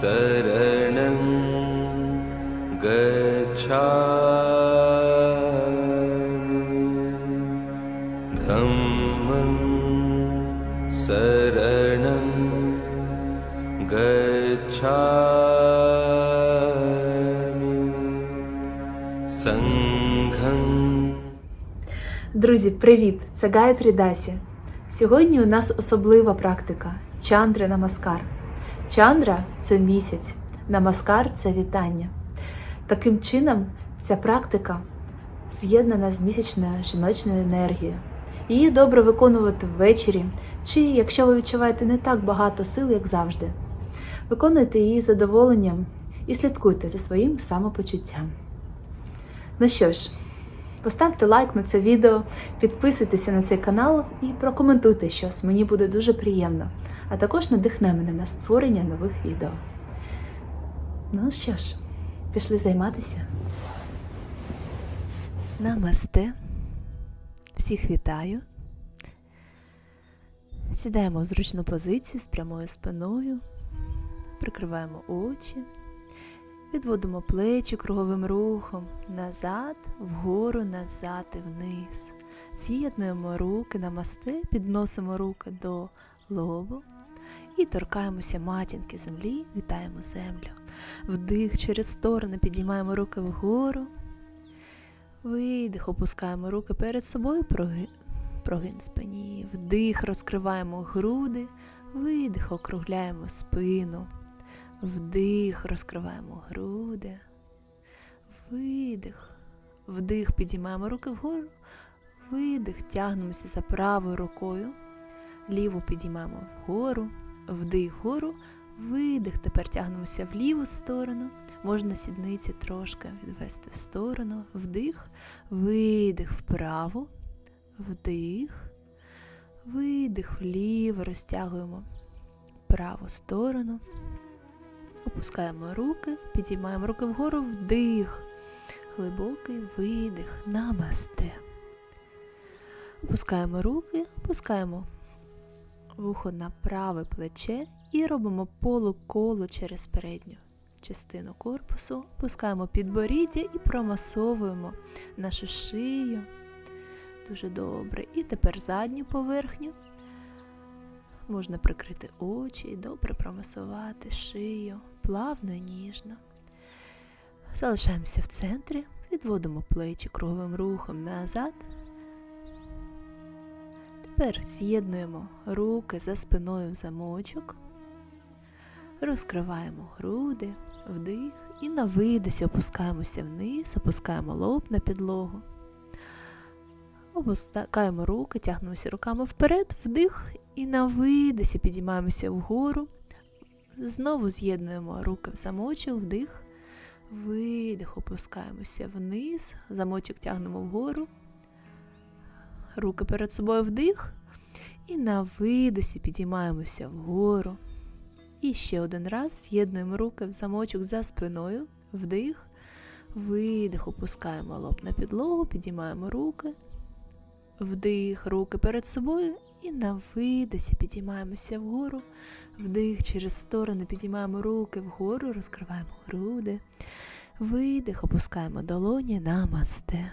शरणं गच्छामि धम्मं शरणं गच्छामि सङ्घं Друзі, привіт! Це Гайатрі Дасі. Сьогодні у нас особлива практика Чандра Намаскар. Чандра це місяць, намаскар це вітання. Таким чином, ця практика з'єднана з місячною жіночною енергією. Її добре виконувати ввечері, чи якщо ви відчуваєте не так багато сил, як завжди. Виконуйте її задоволенням і слідкуйте за своїм самопочуттям. Ну що ж, Поставте лайк на це відео, підписуйтеся на цей канал і прокоментуйте щось. Мені буде дуже приємно. А також надихне мене на створення нових відео. Ну що ж, пішли займатися. Намасте. Всіх вітаю. Сідаємо в зручну позицію з прямою спиною, прикриваємо очі. Відводимо плечі круговим рухом назад, вгору, назад і вниз. З'єднуємо руки на масте, підносимо руки до лобу і торкаємося матінки землі, вітаємо землю. Вдих через сторони, підіймаємо руки вгору. Видих, опускаємо руки перед собою, прогин, спині. Вдих, розкриваємо груди, видих, округляємо спину. Вдих, розкриваємо груди. Видих. Вдих, підіймаємо руки вгору. Видих, тягнемося за правою рукою. Ліву підіймаємо вгору. Вдих вгору. Видих. Тепер тягнемося в ліву сторону. Можна сідниці трошки відвести в сторону. Вдих. Видих вправо. Вдих. Видих вліво. Розтягуємо праву сторону. Опускаємо руки, підіймаємо руки вгору, вдих, глибокий видих, намасте. Опускаємо руки, опускаємо вухо на праве плече і робимо полуколо через передню частину корпусу. Опускаємо підборіддя і промасовуємо нашу шию. Дуже добре. І тепер задню поверхню. Можна прикрити очі і добре промасувати шию, плавно і ніжно. Залишаємося в центрі, відводимо плечі круговим рухом назад. Тепер з'єднуємо руки за спиною в замочок, розкриваємо груди, вдих і на видосі опускаємося вниз, опускаємо лоб на підлогу. Опускаємо руки, тягнемося руками вперед, вдих і на видосі підіймаємося вгору. Знову з'єднуємо руки в замочок, вдих, видих, опускаємося вниз, замочок тягнемо вгору. Руки перед собою вдих. І на видосі підіймаємося вгору. І ще один раз з'єднуємо руки в замочок за спиною, вдих, видих, опускаємо лоб на підлогу, підіймаємо руки. Вдих, руки перед собою і на видосі підіймаємося вгору. Вдих через сторони підіймаємо руки вгору, розкриваємо груди. Видих, опускаємо долоні на масте.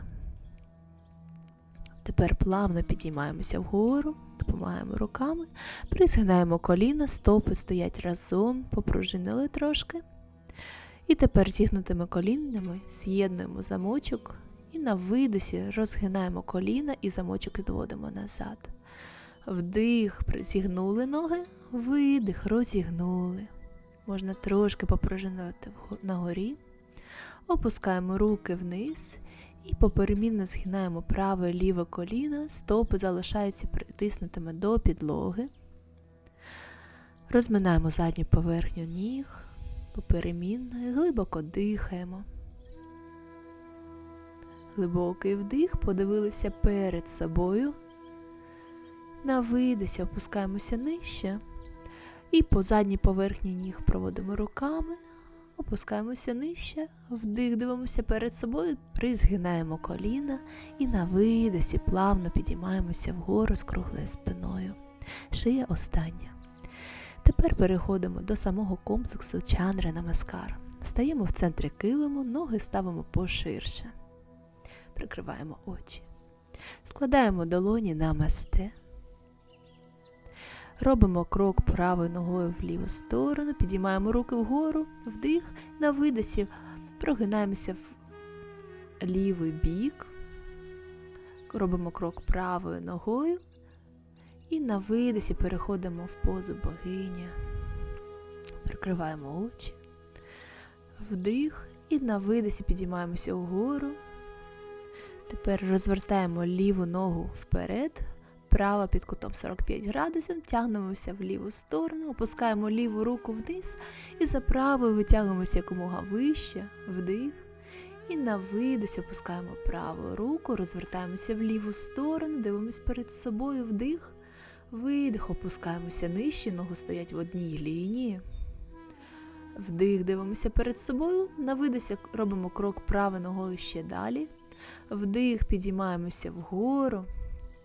Тепер плавно підіймаємося вгору, допомагаємо руками, присинаємо коліна, стопи стоять разом, попружинили трошки. І тепер зігнутими колінами з'єднуємо замочок і на видосі розгинаємо коліна і замочок відводимо назад. Вдих, зігнули ноги, видих, розігнули. Можна трошки попружинувати на горі. Опускаємо руки вниз і поперемінно згинаємо праве ліве коліно, стопи залишаються притиснутими до підлоги. Розминаємо задню поверхню ніг, поперемінно і глибоко дихаємо. Глибокий вдих, подивилися перед собою. На видисі опускаємося нижче. І по задній поверхні ніг проводимо руками, опускаємося нижче, вдих, перед собою, призгинаємо коліна і на видосі плавно підіймаємося вгору з круглою спиною. Шия остання. Тепер переходимо до самого комплексу чандра намаскар. Стаємо в центрі килиму, ноги ставимо поширше. Прикриваємо очі. Складаємо долоні на масте. Робимо крок правою ногою в ліву сторону, підіймаємо руки вгору, вдих, на видосі. Прогинаємося в лівий бік, робимо крок правою ногою. І на видосі переходимо в позу богиня. Прикриваємо очі, вдих. І на видосі підіймаємося вгору. Тепер розвертаємо ліву ногу вперед, права під кутом 45 градусів, тягнемося в ліву сторону, опускаємо ліву руку вниз і за правою витягуємося якомога вище, вдих. І на видосі опускаємо праву руку, розвертаємося в ліву сторону, дивимося перед собою вдих, видих, опускаємося нижче, ноги стоять в одній лінії. Вдих, дивимося перед собою, на видосі робимо крок правою ногою ще далі. Вдих, підіймаємося вгору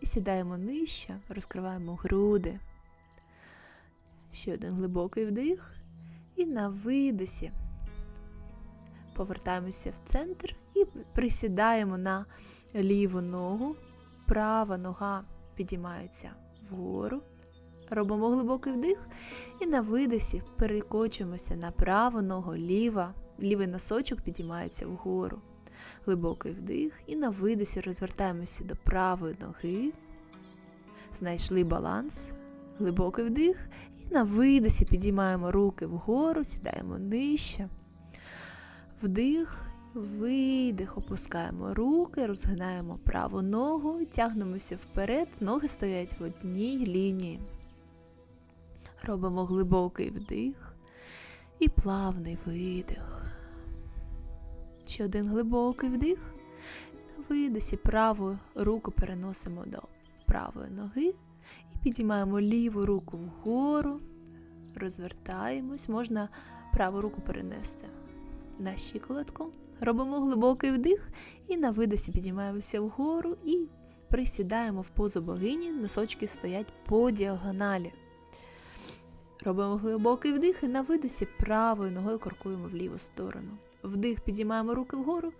і сідаємо нижче, розкриваємо груди. Ще один глибокий вдих. І на видосі повертаємося в центр і присідаємо на ліву ногу. Права нога підіймається вгору. Робимо глибокий вдих і на видосі перекочуємося на праву ногу, ліва, лівий носочок підіймається вгору. Глибокий вдих і на видосі розвертаємося до правої ноги. Знайшли баланс. Глибокий вдих. І на видосі підіймаємо руки вгору, сідаємо нижче. Вдих, видих, опускаємо руки, розгинаємо праву ногу, тягнемося вперед, ноги стоять в одній лінії. Робимо глибокий вдих і плавний видих. Ще один глибокий вдих. На видосі праву руку переносимо до правої ноги і підіймаємо ліву руку вгору, розвертаємось, можна праву руку перенести на щиколотку. Робимо глибокий вдих і на видосі підіймаємося вгору і присідаємо в позу богині, носочки стоять по діагоналі. Робимо глибокий вдих і на видосі правою ногою крокуємо в ліву сторону. Вдих, підіймаємо руки вгору,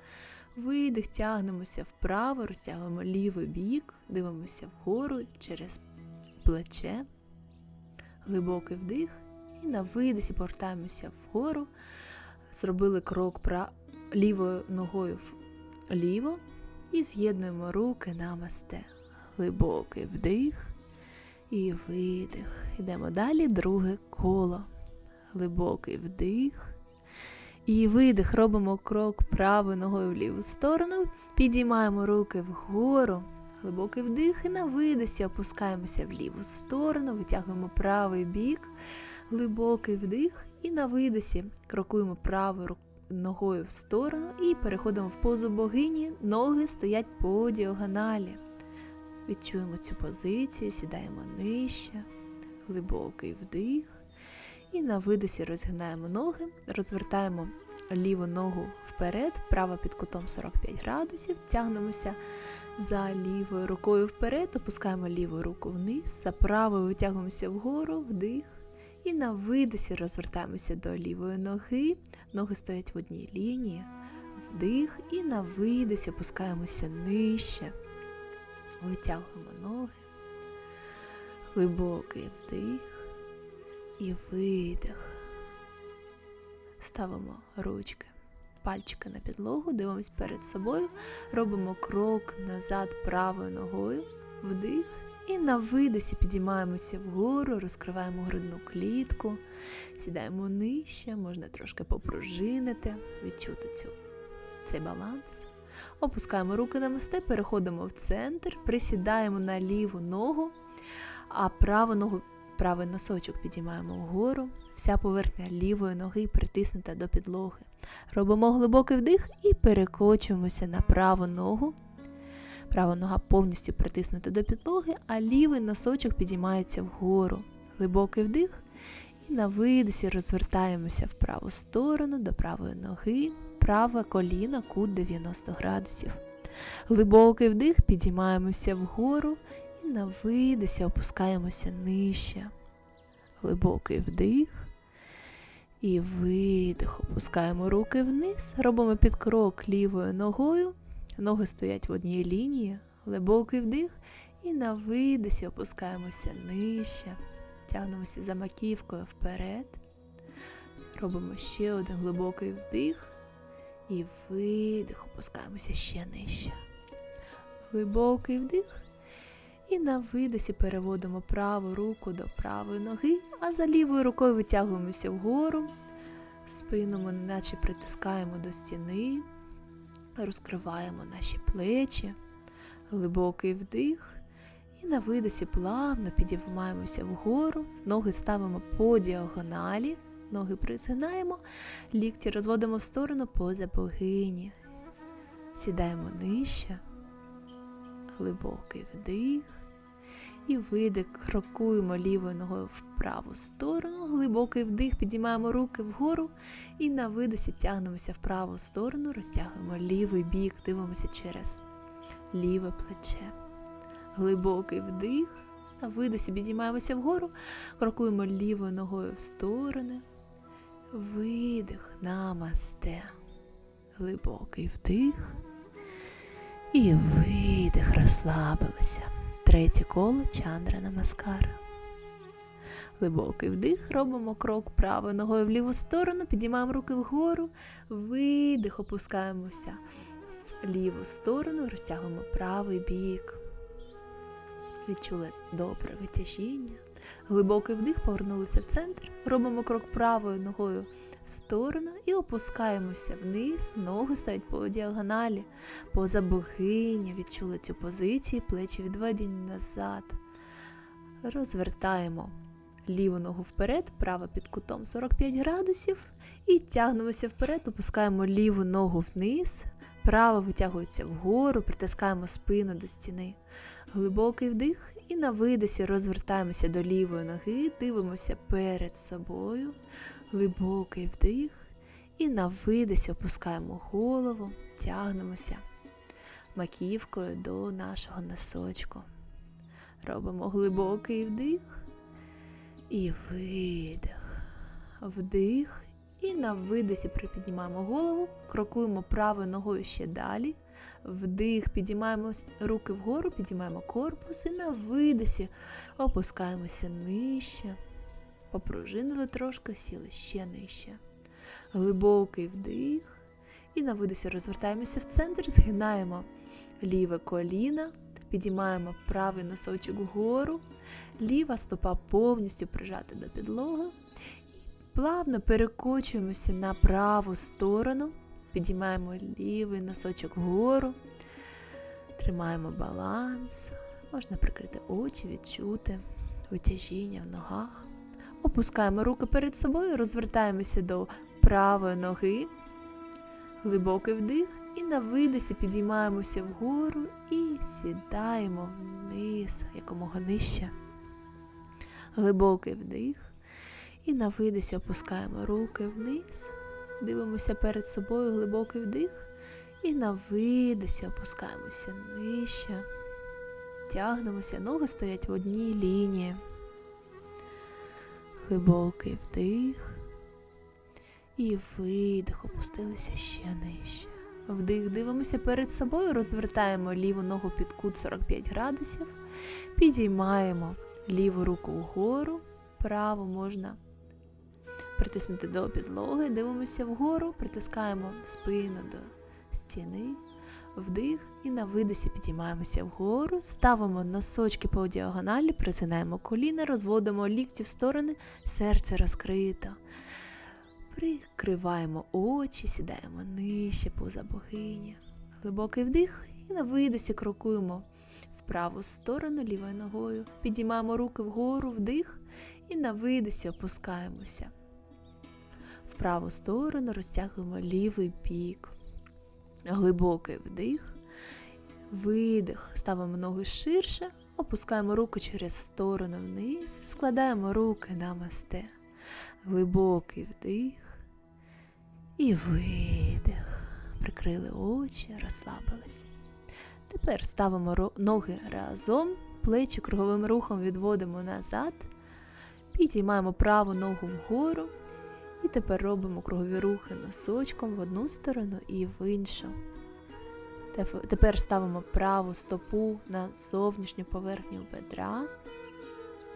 видих, тягнемося вправо, розтягуємо лівий бік, дивимося вгору через плече, глибокий вдих. І на видисі повертаємося вгору. Зробили крок пра... лівою ногою вліво і з'єднуємо руки на масте. Глибокий вдих і видих. Йдемо далі, друге коло. Глибокий вдих. І видих, робимо крок правою ногою в ліву сторону, підіймаємо руки вгору, глибокий вдих і на видосі опускаємося в ліву сторону, витягуємо правий бік, глибокий вдих і на видосі крокуємо правою ногою в сторону і переходимо в позу богині, ноги стоять по діагоналі. Відчуємо цю позицію, сідаємо нижче, глибокий вдих. І на видосі розгинаємо ноги, розвертаємо ліву ногу вперед, права під кутом 45 градусів, тягнемося за лівою рукою вперед, опускаємо ліву руку вниз, за правою витягуємося вгору, вдих. І на видосі розвертаємося до лівої ноги, ноги стоять в одній лінії, вдих, і на видосі опускаємося нижче, витягуємо ноги, глибокий вдих і видих. Ставимо ручки, пальчики на підлогу, дивимось перед собою, робимо крок назад правою ногою, вдих. І на видосі підіймаємося вгору, розкриваємо грудну клітку, сідаємо нижче, можна трошки попружинити, відчути цю, цей баланс. Опускаємо руки на мосте, переходимо в центр, присідаємо на ліву ногу, а праву ногу Правий носочок підіймаємо вгору, вся поверхня лівої ноги притиснута до підлоги. Робимо глибокий вдих і перекочуємося на праву ногу. Права нога повністю притиснута до підлоги, а лівий носочок підіймається вгору. Глибокий вдих. І на видосі розвертаємося в праву сторону до правої ноги, праве коліна, кут 90 градусів. Глибокий вдих, підіймаємося вгору і на видосі опускаємося нижче. Глибокий вдих. І видих. Опускаємо руки вниз. Робимо підкрок лівою ногою. Ноги стоять в одній лінії. Глибокий вдих. І на видисі опускаємося нижче. Тягнемося за маківкою вперед. Робимо ще один глибокий вдих. І видих. Опускаємося ще нижче. Глибокий вдих. І на видисі переводимо праву руку до правої ноги, а за лівою рукою витягуємося вгору. Спину ми наче притискаємо до стіни, розкриваємо наші плечі, глибокий вдих. І на видисі плавно підіймаємося вгору, ноги ставимо по діагоналі, ноги присинаємо, лікті розводимо в сторону поза богині. Сідаємо нижче, глибокий вдих. І видих, крокуємо лівою ногою в праву сторону, глибокий вдих, підіймаємо руки вгору і на видосі тягнемося в праву сторону, розтягуємо лівий бік, дивимося через ліве плече. Глибокий вдих, на видосі підіймаємося вгору, крокуємо лівою ногою в сторони. Видих, намасте. Глибокий вдих. І видих, розслабилися. Третє коло чандра намаскара. Глибокий вдих, робимо крок правою ногою в ліву сторону, підіймаємо руки вгору, видих, опускаємося в ліву сторону, розтягуємо правий бік. Відчули добре витяжіння. Глибокий вдих, повернулися в центр, робимо крок правою ногою в сторону і опускаємося вниз, ноги стоять по діагоналі, поза богиня, відчули цю позицію, плечі відведені назад. Розвертаємо ліву ногу вперед, права під кутом 45 градусів. І тягнемося вперед, опускаємо ліву ногу вниз, права витягується вгору, притискаємо спину до стіни. Глибокий вдих. І на видосі розвертаємося до лівої ноги, дивимося перед собою, глибокий вдих. І на видосі опускаємо голову, тягнемося маківкою до нашого носочку. Робимо глибокий вдих і видих. Вдих. І на видосі припіднімаємо голову, крокуємо правою ногою ще далі. Вдих, підіймаємо руки вгору, підіймаємо корпус і на видосі опускаємося нижче. Попружинили трошки, сіли ще нижче. Глибокий вдих. І на видосі розвертаємося в центр, згинаємо ліве коліно, підіймаємо правий носочок вгору, ліва стопа повністю прижата до підлоги. І плавно перекочуємося на праву сторону. Підіймаємо лівий носочок вгору, тримаємо баланс, можна прикрити очі, відчути витяжіння в ногах. Опускаємо руки перед собою, розвертаємося до правої ноги, глибокий вдих, і на видисі підіймаємося вгору і сідаємо вниз, якомога нижче. Глибокий вдих. І на видисі опускаємо руки вниз. Дивимося перед собою глибокий вдих. І на видисі опускаємося нижче. Тягнемося, ноги стоять в одній лінії. Глибокий вдих. І видих, опустилися ще нижче. Вдих, дивимося перед собою, розвертаємо ліву ногу під кут 45 градусів, підіймаємо ліву руку вгору, праву можна притиснути до підлоги, дивимося вгору, притискаємо спину до стіни, вдих і на видосі підіймаємося вгору, ставимо носочки по діагоналі, присинаємо коліна, розводимо лікті в сторони, серце розкрито. Прикриваємо очі, сідаємо нижче поза богині. Глибокий вдих і на видосі крокуємо в праву сторону лівою ногою. Підіймаємо руки вгору, вдих і на видосі опускаємося. В праву сторону розтягуємо лівий бік. Глибокий вдих, видих, ставимо ноги ширше, опускаємо руки через сторону вниз, складаємо руки на масте. Глибокий вдих і видих. Прикрили очі, розслабились. Тепер ставимо ноги разом, плечі круговим рухом відводимо назад, Підіймаємо праву ногу вгору. І тепер робимо кругові рухи носочком в одну сторону і в іншу. Теп- Тепер ставимо праву стопу на зовнішню поверхню бедра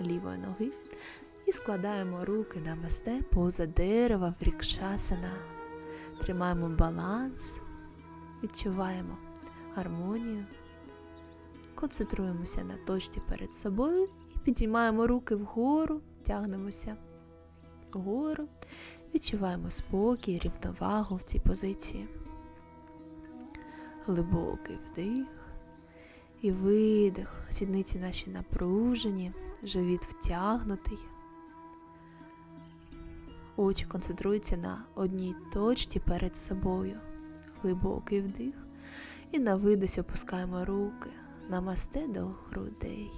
лівої ноги і складаємо руки на масте поза дерева в рікшасана. Тримаємо баланс, відчуваємо гармонію, концентруємося на точці перед собою і підіймаємо руки вгору, тягнемося вгору, відчуваємо спокій, рівновагу в цій позиції. Глибокий вдих і видих. Сідниці наші напружені, живіт втягнутий. Очі концентруються на одній точці перед собою. Глибокий вдих. І на видосі опускаємо руки. Намасте до грудей.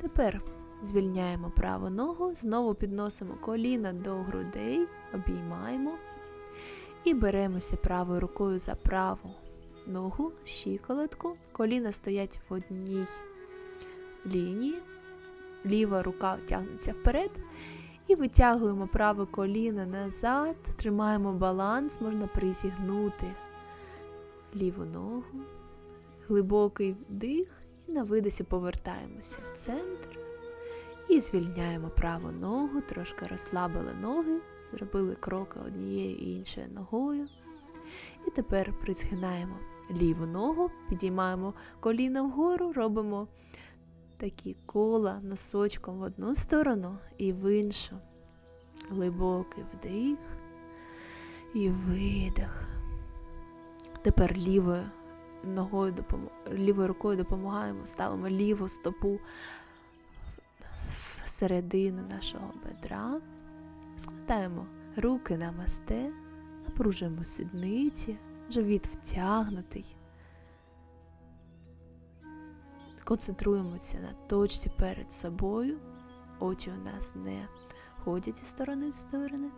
Тепер звільняємо праву ногу, знову підносимо коліна до грудей, обіймаємо і беремося правою рукою за праву ногу, щиколотку. Коліна стоять в одній лінії. Ліва рука тягнеться вперед. І витягуємо праве коліно назад, тримаємо баланс, можна призігнути ліву ногу, глибокий вдих і на видосі повертаємося в центр і звільняємо праву ногу, трошки розслабили ноги, зробили кроки однією і іншою ногою. І тепер призгинаємо ліву ногу, підіймаємо коліна вгору, робимо такі кола носочком в одну сторону і в іншу. Глибокий вдих і видих. Тепер лівою ногою лівою рукою допомагаємо, ставимо ліву стопу в середину нашого бедра, складаємо руки на масте, напружуємо сідниці, живіт втягнутий. Концентруємося на точці перед собою, очі у нас не ходять із сторони в сторони.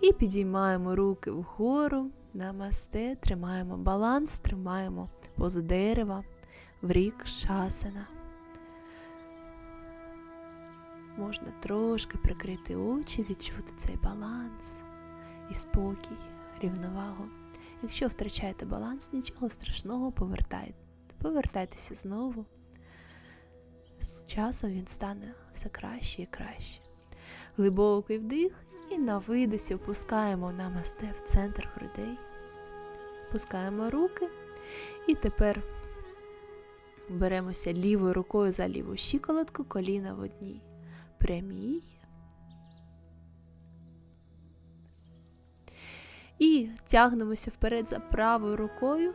І підіймаємо руки вгору, намасте, тримаємо баланс, тримаємо позу дерева в рік шасана. Можна трошки прикрити очі, відчути цей баланс і спокій, рівновагу. Якщо втрачаєте баланс, нічого страшного, повертайте. Повертайтеся знову. З часом він стане все краще і краще. Глибокий вдих і на видосі опускаємо намасте в центр грудей. Опускаємо руки. І тепер беремося лівою рукою за ліву щиколотку, коліна в одній прямій. І тягнемося вперед за правою рукою.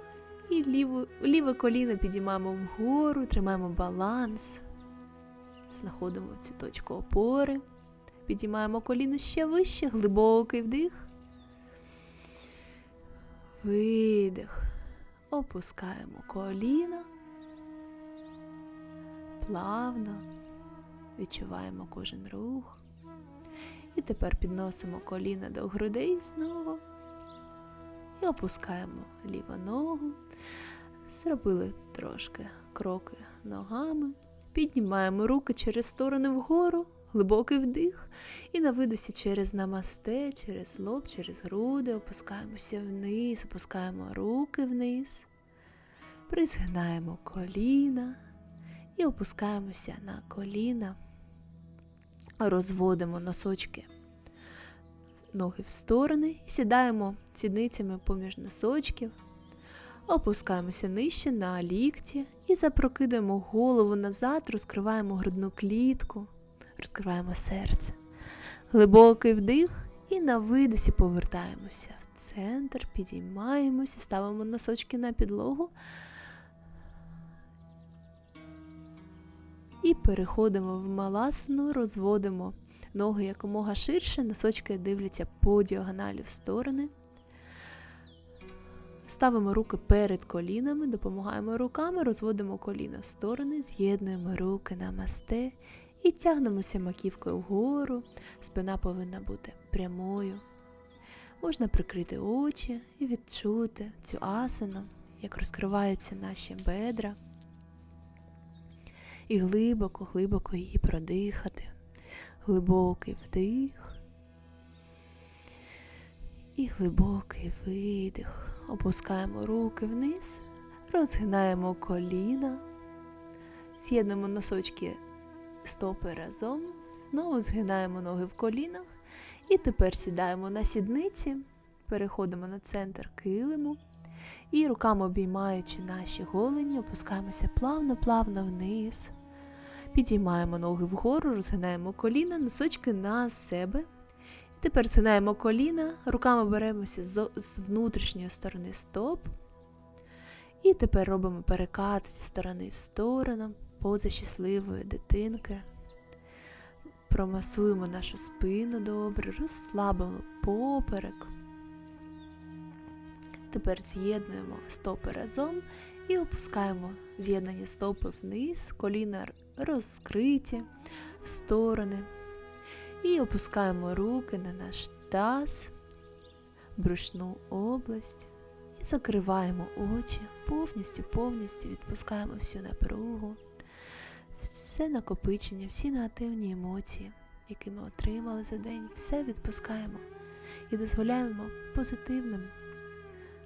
І ліву, ліве коліно підіймаємо вгору, тримаємо баланс, знаходимо цю точку опори, підіймаємо коліно ще вище, глибокий вдих, видих, опускаємо коліно, плавно. Відчуваємо кожен рух. І тепер підносимо коліна до грудей знову і опускаємо ліву ногу. Зробили трошки кроки ногами. Піднімаємо руки через сторони вгору, глибокий вдих. І на видосі через намасте, через лоб, через груди опускаємося вниз, опускаємо руки вниз, призгинаємо коліна і опускаємося на коліна, розводимо носочки ноги в сторони сідаємо сідницями поміж носочків, опускаємося нижче на лікті і запрокидаємо голову назад, розкриваємо грудну клітку, розкриваємо серце. Глибокий вдих і на видосі повертаємося в центр, підіймаємося, ставимо носочки на підлогу. І переходимо в маласну, розводимо ноги якомога ширше, носочки дивляться по діагоналі в сторони. Ставимо руки перед колінами, допомагаємо руками, розводимо коліна в сторони, з'єднуємо руки на масте і тягнемося маківкою вгору. Спина повинна бути прямою. Можна прикрити очі і відчути цю асану, як розкриваються наші бедра. І глибоко, глибоко її продихати глибокий вдих і глибокий видих. Опускаємо руки вниз, розгинаємо коліна, з'єднуємо носочки стопи разом, знову згинаємо ноги в колінах і тепер сідаємо на сідниці, переходимо на центр килиму і руками обіймаючи наші голені, опускаємося плавно-плавно вниз. Підіймаємо ноги вгору, розгинаємо коліна, носочки на себе. Тепер згинаємо коліна, руками беремося з внутрішньої сторони стоп. І тепер робимо перекат зі сторони в сторону, поза щасливої дитинки. Промасуємо нашу спину добре, розслабимо поперек. Тепер з'єднуємо стопи разом і опускаємо з'єднані стопи вниз, коліна розкриті сторони. І опускаємо руки на наш таз, брушну область і закриваємо очі, повністю, повністю відпускаємо всю напругу, все накопичення, всі негативні емоції, які ми отримали за день, все відпускаємо і дозволяємо позитивним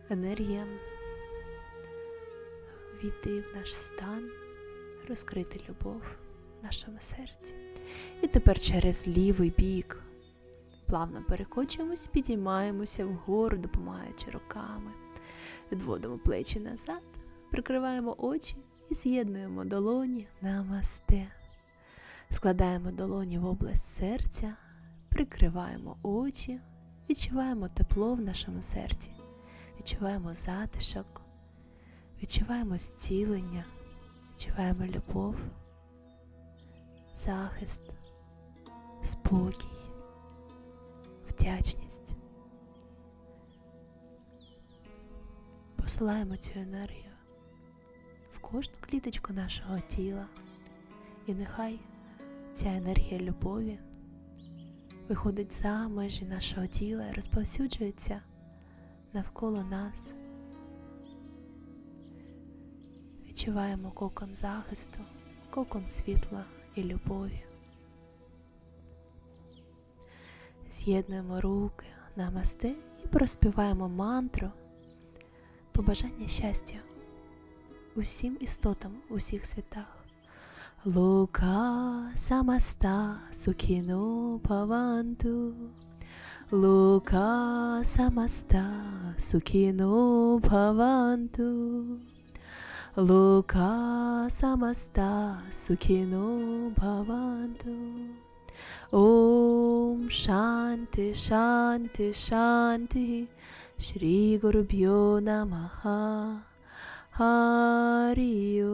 енергіям війти в наш стан, розкрити любов в нашому серці. І тепер через лівий бік плавно перекочуємось, підіймаємося вгору, допомагаючи руками, відводимо плечі назад, прикриваємо очі і з'єднуємо долоні намасте. Складаємо долоні в область серця, прикриваємо очі, відчуваємо тепло в нашому серці, відчуваємо затишок, відчуваємо зцілення, відчуваємо любов захист, спокій, вдячність. Посилаємо цю енергію в кожну кліточку нашого тіла, і нехай ця енергія любові виходить за межі нашого тіла і розповсюджується навколо нас. Відчуваємо кокон захисту, кокон світла і любові. З'єднуємо руки намасте і проспіваємо мантру побажання щастя усім істотам у всіх світах. Лука самаста сукіно паванту. Лука самаста сукіно паванту. Лука самаста сукіно бхаванту. Ом шанти шанти шанти Шрі Гурубьо Намаха Харі